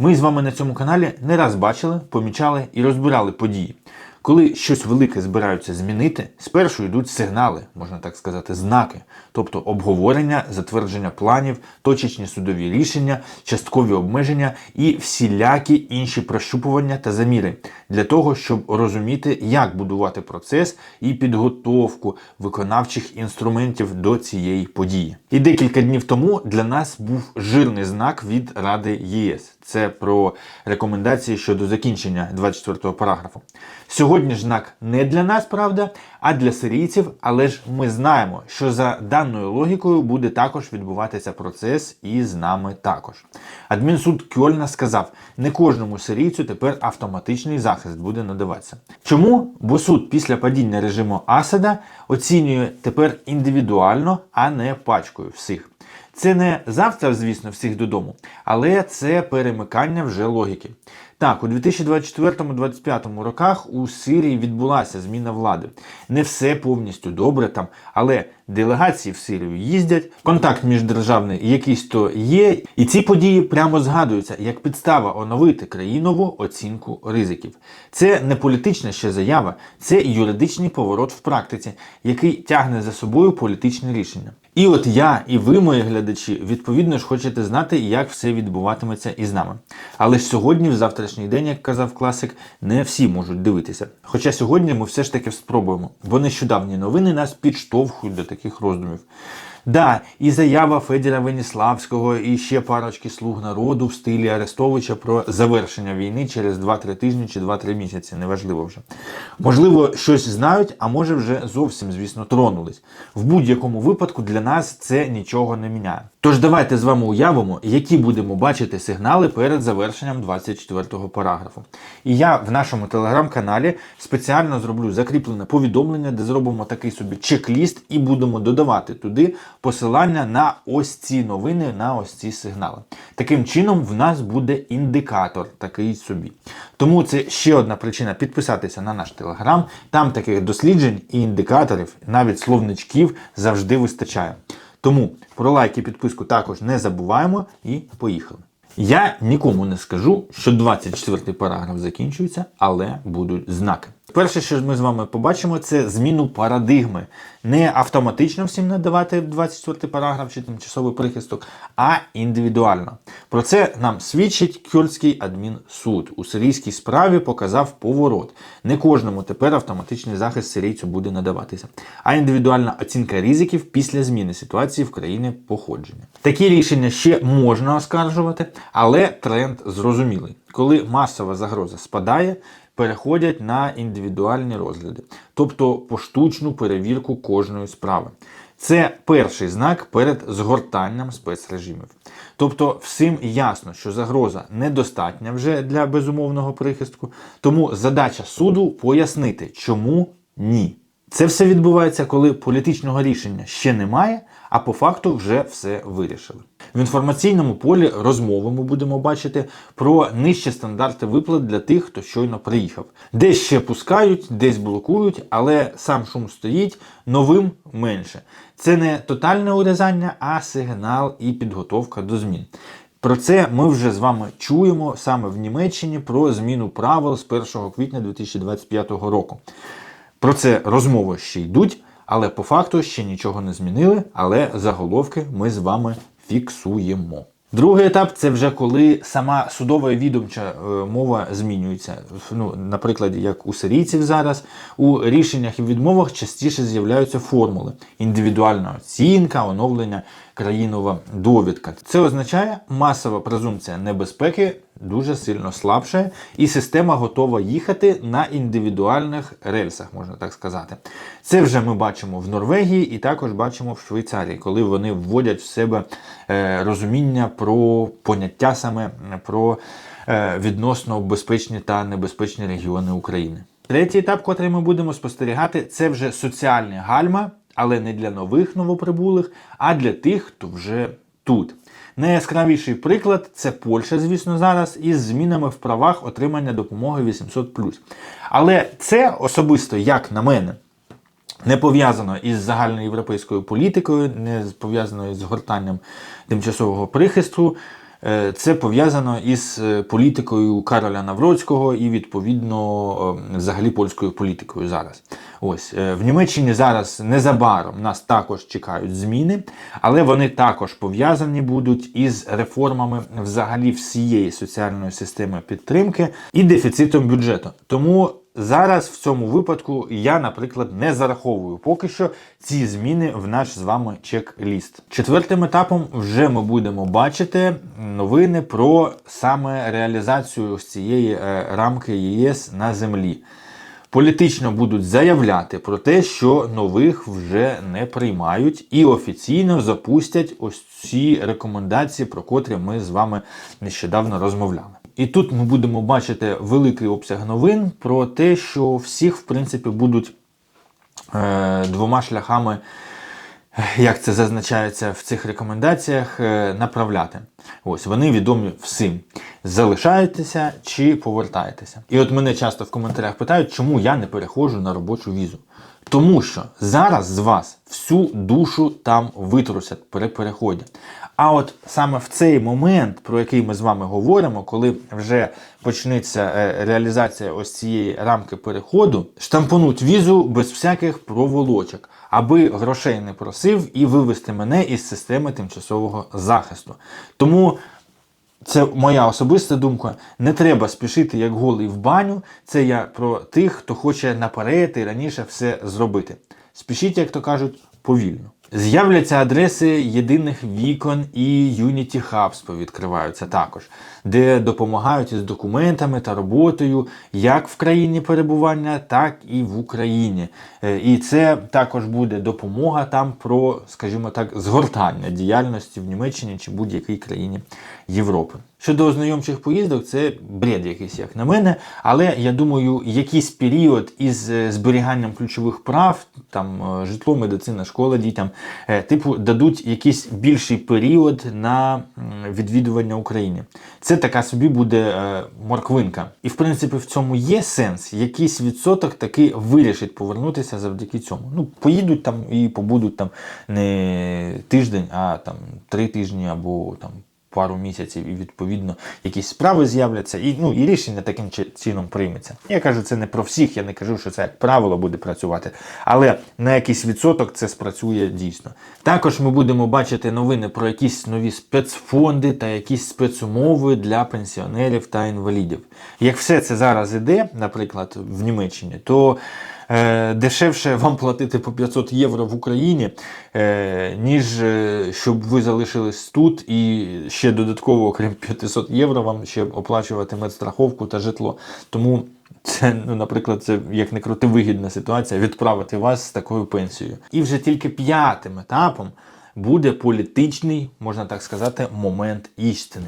Ми з вами на цьому каналі не раз бачили, помічали і розбирали події. Коли щось велике збираються змінити, спершу йдуть сигнали, можна так сказати, знаки, тобто обговорення, затвердження планів, точечні судові рішення, часткові обмеження і всілякі інші прощупування та заміри для того, щоб розуміти, як будувати процес і підготовку виконавчих інструментів до цієї події. І декілька днів тому для нас був жирний знак від Ради ЄС. Це про рекомендації щодо закінчення 24 параграфу. Сьогодні ж знак не для нас, правда, а для сирійців, але ж ми знаємо, що за даною логікою буде також відбуватися процес і з нами також. Адмінсуд Кьольна сказав, не кожному сирійцю тепер автоматичний захист буде надаватися. Чому? Бо суд після падіння режиму Асада оцінює тепер індивідуально, а не пачкою всіх. Це не завтра, звісно, всіх додому, але це перемикання вже логіки. Так, у 2024-2025 роках у Сирії відбулася зміна влади. Не все повністю добре там, але делегації в Сирію їздять, контакт міждержавний якийсь то є, і ці події прямо згадуються як підстава оновити країнову оцінку ризиків. Це не політична ще заява, це юридичний поворот в практиці, який тягне за собою політичне рішення. І от я, і ви, мої глядачі, відповідно ж хочете знати, як все відбуватиметься із нами. Але ж сьогодні, в завтрашній день, як казав класик, не всі можуть дивитися. Хоча сьогодні ми все ж таки спробуємо, бо нещодавні новини нас підштовхують до таких роздумів. Да, і заява Федіра Веніславського, і ще парочки слуг народу в стилі Арестовича про завершення війни через 2-3 тижні чи 2-3 місяці, неважливо вже. Можливо, щось знають, а може вже зовсім, звісно, тронулись. В будь-якому випадку для нас це нічого не міняє. Тож давайте з вами уявимо, які будемо бачити сигнали перед завершенням 24-го параграфу. І я в нашому телеграм-каналі спеціально зроблю закріплене повідомлення, де зробимо такий собі чек-ліст і будемо додавати туди посилання на ось ці новини, на ось ці сигнали. Таким чином, в нас буде індикатор такий собі. Тому це ще одна причина підписатися на наш телеграм. Там таких досліджень і індикаторів, навіть словничків, завжди вистачає. Тому про лайк і підписку також не забуваємо і поїхали. Я нікому не скажу, що 24 параграф закінчується, але будуть знаки. Перше, що ми з вами побачимо, це зміну парадигми. Не автоматично всім надавати 24 параграф чи тимчасовий прихисток, а індивідуально. Про це нам свідчить Кьольський адмінсуд. У сирійській справі показав поворот. Не кожному тепер автоматичний захист сирійцю буде надаватися, а індивідуальна оцінка ризиків після зміни ситуації в країні походження. Такі рішення ще можна оскаржувати, але тренд зрозумілий. Коли масова загроза спадає, переходять на індивідуальні розгляди, тобто поштучну перевірку кожної справи. Це перший знак перед згортанням спецрежимів. Тобто, всім ясно, що загроза недостатня вже для безумовного прихистку, тому задача суду пояснити, чому ні. Це все відбувається, коли політичного рішення ще немає, а по факту вже все вирішили. В інформаційному полі розмови ми будемо бачити про нижчі стандарти виплат для тих, хто щойно приїхав. Десь ще пускають, десь блокують, але сам шум стоїть, новим менше. Це не тотальне урізання, а сигнал і підготовка до змін. Про це ми вже з вами чуємо саме в Німеччині про зміну правил з 1 квітня 2025 року. Про це розмови ще йдуть, але по факту ще нічого не змінили. Але заголовки ми з вами фіксуємо. Другий етап це вже коли сама судова і відомча е, мова змінюється. Ну, Наприклад, як у сирійців зараз, у рішеннях і відмовах частіше з'являються формули: індивідуальна оцінка, оновлення, країнова довідка. Це означає, масова презумпція небезпеки дуже сильно слабшає, і система готова їхати на індивідуальних рельсах, можна так сказати. Це вже ми бачимо в Норвегії і також бачимо в Швейцарії, коли вони вводять в себе е, розуміння про поняття саме про е, відносно безпечні та небезпечні регіони України. Третій етап, котрий ми будемо спостерігати, це вже соціальні гальма, але не для нових новоприбулих, а для тих, хто вже тут. Найяскравіший приклад це Польща, звісно, зараз, із змінами в правах отримання допомоги 800. Але це особисто, як на мене, не пов'язано із загальноєвропейською політикою, не пов'язано із згортанням тимчасового прихисту. Е, Це пов'язано із е, політикою Кароля Навроцького і відповідно е, взагалі польською політикою зараз. Ось е, в Німеччині зараз незабаром нас також чекають зміни, але вони також пов'язані будуть із реформами взагалі всієї соціальної системи підтримки і дефіцитом бюджету. Тому зараз в цьому випадку я, наприклад, не зараховую поки що ці зміни в наш з вами чек-ліст. Четвертим етапом вже ми будемо бачити новини про саме реалізацію цієї е, рамки ЄС на землі. Політично будуть заявляти про те, що нових вже не приймають, і офіційно запустять ось ці рекомендації, про котрі ми з вами нещодавно розмовляли. І тут ми будемо бачити великий обсяг новин про те, що всіх, в принципі, будуть е, двома шляхами як це зазначається в цих рекомендаціях, е, направляти. Ось вони відомі всім. Залишаєтеся чи повертаєтеся. І от мене часто в коментарях питають, чому я не переходжу на робочу візу. Тому що зараз з вас всю душу там витрусять при переході. А от саме в цей момент, про який ми з вами говоримо, коли вже почнеться е, реалізація ось цієї рамки переходу, штампонуть візу без всяких проволочок, аби грошей не просив і вивести мене із системи тимчасового захисту. Тому. Це моя особиста думка. Не треба спішити як голий в баню. Це я про тих, хто хоче наперед і раніше все зробити. Спішіть, як то кажуть, повільно. З'являться адреси єдиних вікон і Unity Hubs повідкриваються також, де допомагають із документами та роботою як в країні перебування, так і в Україні. Е, І це також буде допомога там про, скажімо так, згортання діяльності в Німеччині чи будь-якій країні Європи. Щодо ознайомчих поїздок, це бред якийсь, як на мене. Але я думаю, якийсь період із е, зберіганням ключових прав, там е, житло, медицина, школа дітям, типу, дадуть якийсь більший період на відвідування України. Це така собі буде е, морквинка. І в принципі в цьому є сенс. Якийсь відсоток таки вирішить повернутися завдяки цьому. Ну, поїдуть там і побудуть там не тиждень, а там три тижні або там пару місяців, і відповідно якісь справи з'являться, і ну і рішення таким чином прийметься. Я кажу, це не про всіх, я не кажу, що це як правило буде працювати, але на якийсь відсоток це спрацює дійсно. Також ми будемо бачити новини про якісь нові спецфонди та якісь спецумови для пенсіонерів та інвалідів. Як все це зараз іде, наприклад, в Німеччині, то дешевше вам платити по 500 євро в Україні, е, ніж е, щоб ви залишились тут і ще додатково, окрім 500 євро, вам ще оплачувати медстраховку та житло. Тому це, ну, наприклад, це як не крути вигідна ситуація відправити вас з такою пенсією. І вже тільки п'ятим етапом буде політичний, можна так сказати, момент істини.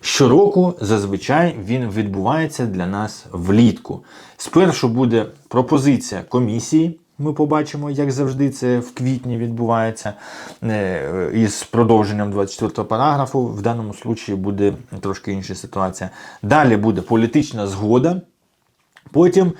Щороку зазвичай він відбувається для нас влітку. Спершу буде пропозиція комісії. Ми побачимо, як завжди, це в квітні відбувається е, із продовженням 24 параграфу. В даному случаї буде трошки інша ситуація. Далі буде політична згода. Потім е,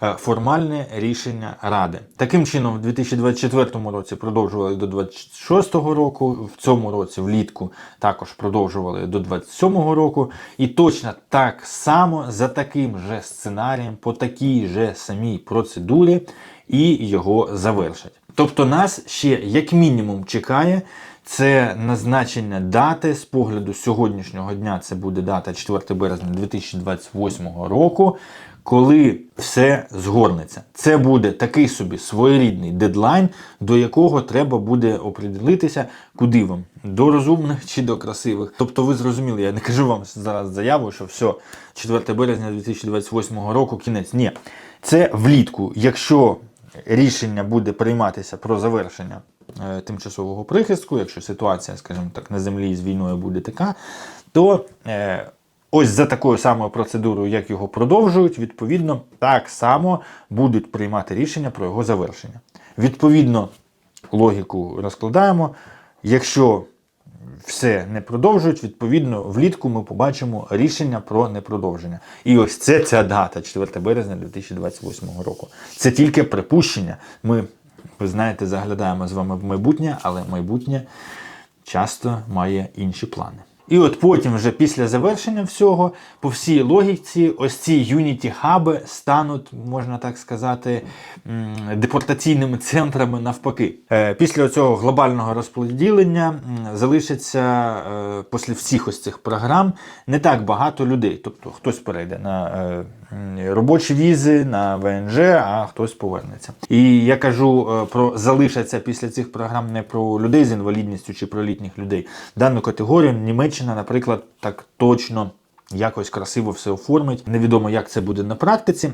формальне рішення Ради. Таким чином, в 2024 році продовжували до 2026 року, в цьому році влітку також продовжували до 2027 року. І точно так само за таким же сценарієм, по такій же самій процедурі, і його завершать. Тобто нас ще як мінімум чекає це назначення дати з погляду сьогоднішнього дня. Це буде дата 4 березня 2028 року, коли все згорнеться. Це буде такий собі своєрідний дедлайн, до якого треба буде оприділитися, куди вам до розумних чи до красивих. Тобто, ви зрозуміли, я не кажу вам зараз заяву, що все 4 березня 2028 року кінець. Ні, це влітку. Якщо рішення буде прийматися про завершення е, тимчасового прихистку, якщо ситуація, скажімо так, на землі з війною буде така, то е, ось за такою самою процедурою, як його продовжують, відповідно, так само будуть приймати рішення про його завершення. Відповідно, логіку розкладаємо. Якщо все не продовжують, відповідно, влітку ми побачимо рішення про непродовження. І ось це ця дата, 4 березня 2028 року. Це тільки припущення. Ми, ви знаєте, заглядаємо з вами в майбутнє, але майбутнє часто має інші плани. І от потім, вже після завершення всього, по всій логіці, ось ці Unity хаби стануть, можна так сказати, депортаційними центрами навпаки. Е, Після цього глобального розподілення залишиться е, після всіх ось цих програм не так багато людей. Тобто хтось перейде на е, робочі візи, на ВНЖ, а хтось повернеться. І я кажу про залишаться після цих програм не про людей з інвалідністю чи про літніх людей. Дану категорію Німеччина, наприклад, так точно якось красиво все оформить. Невідомо, як це буде на практиці.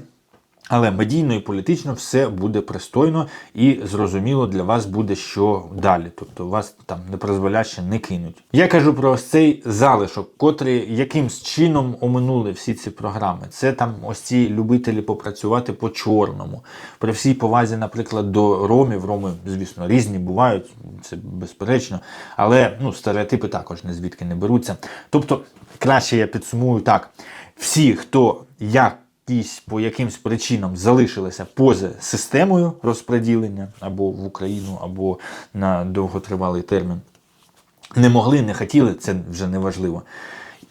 Але медійно і політично все буде пристойно і зрозуміло для вас буде, що далі. Тобто вас там непризволяще не кинуть. Я кажу про ось цей залишок, котрі якимсь чином оминули всі ці програми. Це там ось ці любителі попрацювати по чорному. При всій повазі, наприклад, до ромів. Роми, звісно, різні бувають, це безперечно. Але ну, стереотипи також не звідки не беруться. Тобто, краще я підсумую так: всі, хто як якісь по якимсь причинам залишилися поза системою розподілення або в Україну, або на довготривалий термін. Не могли, не хотіли, це вже не важливо.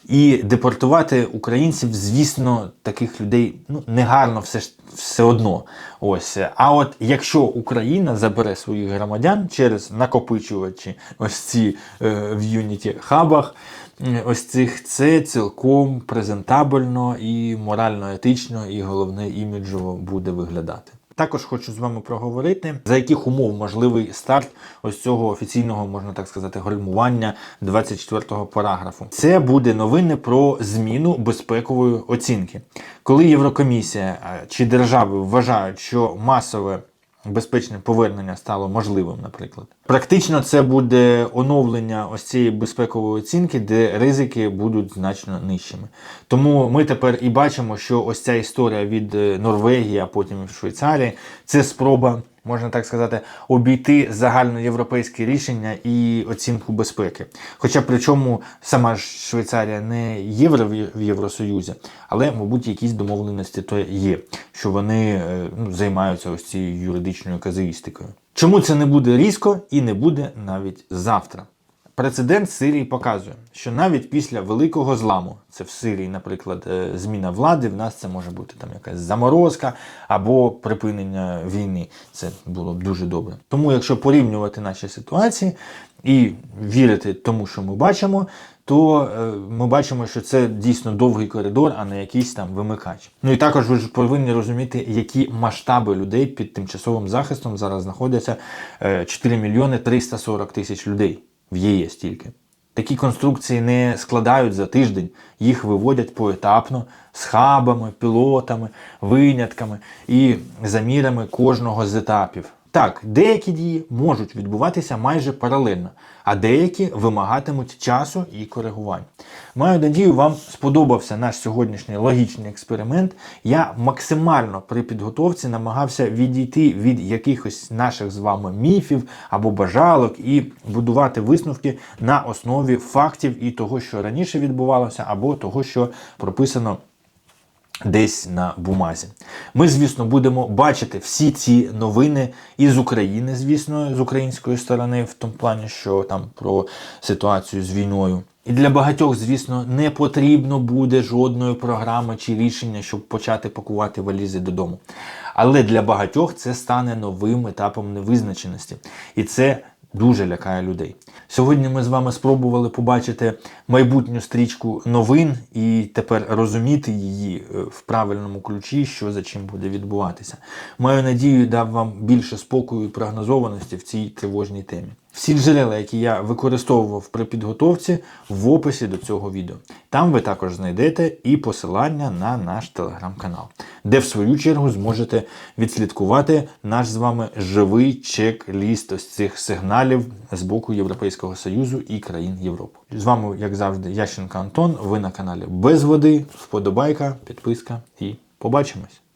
І депортувати українців, звісно, таких людей ну, негарно все, ж- все одно. Ось. А от якщо Україна забере своїх громадян через накопичувачі ось ці е, в Unity хабах, ось цих, це цілком презентабельно і морально етично, і головне іміджово буде виглядати. Також хочу з вами проговорити, за яких умов можливий старт ось цього офіційного, можна так сказати, гальмування 24-го параграфу. Це буде новини про зміну безпекової оцінки. Коли Єврокомісія чи держави вважають, що масове безпечне повернення стало можливим, наприклад. Практично це буде оновлення ось цієї безпекової оцінки, де ризики будуть значно нижчими. Тому ми тепер і бачимо, що ось ця історія від е, Норвегії, а потім і Швейцарії, це спроба. Можна так сказати, обійти загальноєвропейське рішення і оцінку безпеки. Хоча причому сама ж Швейцарія не євро в Євросоюзі, але, мабуть, якісь домовленості то є, що вони е, ну, займаються ось цією юридичною казуїстикою. Чому це не буде різко і не буде навіть завтра? Прецедент Сирії показує, що навіть після великого зламу, це в Сирії, наприклад, е, зміна влади, в нас це може бути там якась заморозка або припинення війни. Це було б дуже добре. Тому, якщо порівнювати наші ситуації і вірити тому, що ми бачимо, то е, ми бачимо, що це дійсно довгий коридор, а не якийсь там вимикач. Ну і також ви ж повинні розуміти, які масштаби людей під тимчасовим захистом зараз знаходяться Е, 4 мільйони 340 тисяч людей в ЄС тільки. Такі конструкції не складають за тиждень, їх виводять поетапно з хабами, пілотами, винятками і замірами кожного з етапів. Так, деякі дії можуть відбуватися майже паралельно, а деякі вимагатимуть часу і коригувань. Маю надію, вам сподобався наш сьогоднішній логічний експеримент. Я максимально при підготовці намагався відійти від якихось наших з вами міфів або бажалок і будувати висновки на основі фактів і того, що раніше відбувалося, або того, що прописано десь на бумазі. Ми, звісно, будемо бачити всі ці новини із України, звісно, з української сторони, в тому плані, що там про ситуацію з війною. І для багатьох, звісно, не потрібно буде жодної програми чи рішення, щоб почати пакувати валізи додому. Але для багатьох це стане новим етапом невизначеності. І це дуже лякає людей. Сьогодні ми з вами спробували побачити майбутню стрічку новин і тепер розуміти її е, в правильному ключі, що за чим буде відбуватися. Маю надію, дав вам більше спокою і прогнозованості в цій тривожній темі. Всі джерела, які я використовував при підготовці, в описі до цього відео. Там ви також знайдете і посилання на наш телеграм-канал, де в свою чергу зможете відслідкувати наш з вами живий чек-ліст ось цих сигналів з боку Європейського Союзу і країн Європи. З вами, як завжди, Ященко Антон. Ви на каналі Без води. Вподобайка, підписка і побачимось.